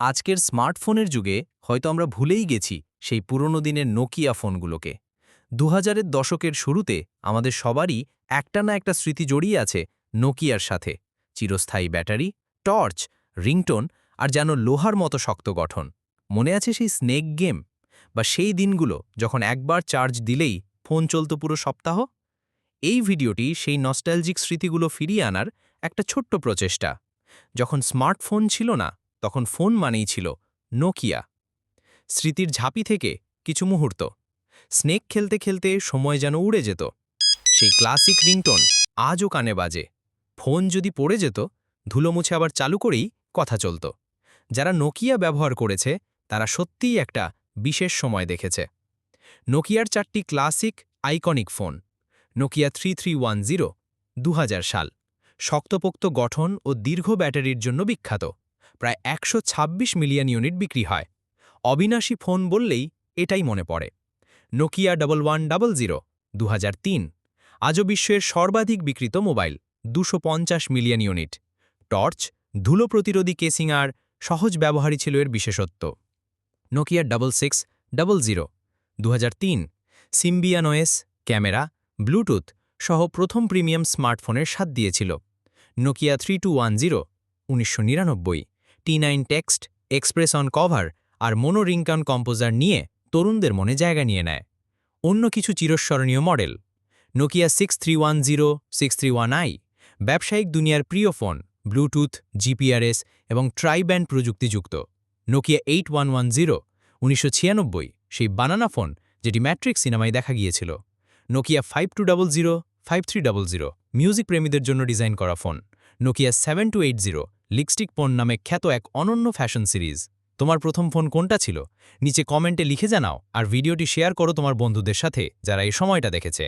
আজকের স্মার্টফোনের যুগে হয়তো আমরা ভুলেই গেছি সেই পুরনো দিনের নোকিয়া ফোনগুলোকে। দু হাজারের দশকের শুরুতে আমাদের সবারই একটা না একটা স্মৃতি জড়িয়ে আছে নোকিয়ার সাথে। চিরস্থায়ী ব্যাটারি, টর্চ, রিংটোন আর যেন লোহার মতো শক্ত গঠন। মনে আছে সেই স্নেক গেম? বা সেই দিনগুলো যখন একবার চার্জ দিলেই ফোন চলত পুরো সপ্তাহ? এই ভিডিওটি সেই নস্টালজিক স্মৃতিগুলো ফিরিয়ে আনার একটা ছোট্ট প্রচেষ্টা। যখন স্মার্টফোন ছিল না তখন ফোন মানেই ছিল নোকিয়া। স্মৃতির ঝাঁপি থেকে কিছু মুহূর্ত। স্নেক খেলতে খেলতে সময় যেন উড়ে যেত। সেই ক্লাসিক রিংটোন আজও কানে বাজে। ফোন যদি পড়ে যেত, ধুলো মুছে আবার চালু করেই কথা চলত। যারা নোকিয়া ব্যবহার করেছে, তারা সত্যিই একটা বিশেষ সময় দেখেছে। নোকিয়ার চারটি classic iconic phone, Nokia three three one zero সাল, শক্তপোক্ত গঠন ও দীর্ঘ ব্যাটারির জন্য বিখ্যাত। প্রায় একশো ছাব্বিশ মিলিয়ন ইউনিট বিক্রি হয়। অবিনাশী ফোন বললেই এটাই মনে পড়ে। Nokia double one double zero আজও বিশ্বের সর্বাধিক বিক্রিত মোবাইল, দুশো মিলিয়ন ইউনিট। টর্চ, ধুলো প্রতিরোধী কেসিং আর সহজ ব্যবহারই ছিল এর বিশেষত্ব। Nokia double six, double zero দু সিম্বিয়ানোয়েস ক্যামেরা, ব্লুটুথ সহ প্রথম প্রিমিয়াম স্মার্টফোনের স্বাদ দিয়েছিল। Nokia three two one zero, উনিশশো নিরানব্বই। T nine text express on cover R mono ringtone composer নিয়ে তরুণদের মনে জায়গা নিয়ে নেয়। অন্য কিছু চিরস্মরণীয় model Nokia six three one zero six three one i ব্যবসায়িক দুনিয়ার প্রিয় ফোন ব্লুটুথ জিপিআরএস এবং triband প্রযুক্তিযুক্ত Nokia eight one one zero উনিশশো সেই বানানা ফোন যেটি ম্যাট্রিক সিনেমায় দেখা গিয়েছিল Nokia five two double zero five three double zero music প্রেমীদের জন্য ডিজাইন করা phone Nokia seven two eight zero lipstick phone নামে খ্যাত এক অনন্য ফ্যাশন সিরিজ। তোমার প্রথম ফোন কোনটা ছিল? নিচে কমেন্টে লিখে জানাও, আর ভিডিওটি শেয়ার করো তোমার বন্ধুদের সাথে, যারা এই সময়টা দেখেছে।